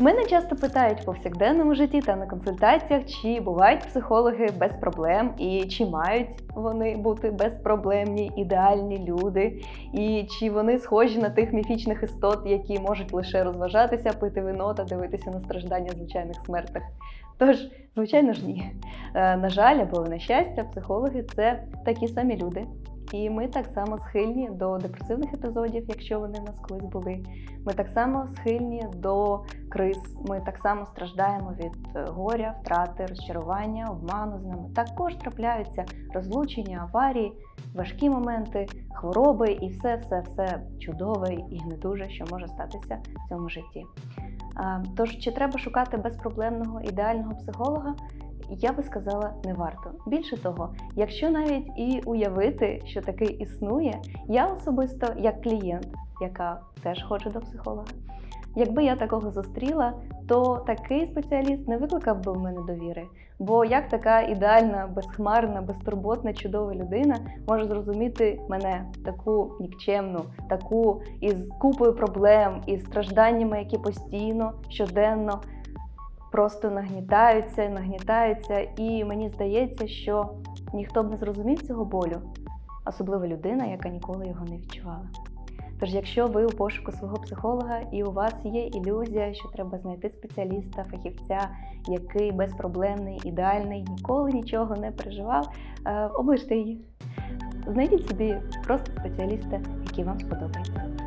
Мене часто питають в повсякденному житті та на консультаціях, чи бувають психологи без проблем, і чи мають вони бути безпроблемні, ідеальні люди, і чи вони схожі на тих міфічних істот, які можуть лише розважатися, пити вино та дивитися на страждання звичайних смертних. Тож, звичайно ж, ні. Е, На жаль, або на щастя, психологи це такі самі люди. І ми так само схильні до депресивних епізодів, якщо вони в нас колись були. Ми так само схильні до криз. Ми так само страждаємо від е, горя, втрати, розчарування, обману з нами. Також трапляються розлучення, аварії, важкі моменти, хвороби і все, все, все чудове і недуже, що може статися в цьому житті. Тож, чи треба шукати безпроблемного ідеального психолога? Я би сказала, не варто. Більше того, якщо навіть і уявити, що такий існує, я особисто як клієнт, яка теж хоче до психолога. Якби я такого зустріла, то такий спеціаліст не викликав би в мене довіри. Бо як така ідеальна, безхмарна, безтурботна, чудова людина може зрозуміти мене, таку нікчемну, таку із купою проблем, із стражданнями, які постійно, щоденно просто нагнітаються, нагнітаються, і мені здається, що ніхто б не зрозумів цього болю, особливо людина, яка ніколи його не відчувала. Тож, якщо ви у пошуку свого психолога і у вас є ілюзія, що треба знайти спеціаліста, фахівця, який безпроблемний, ідеальний, ніколи нічого не переживав, е, оближте її. Знайдіть собі просто спеціаліста, який вам сподобається.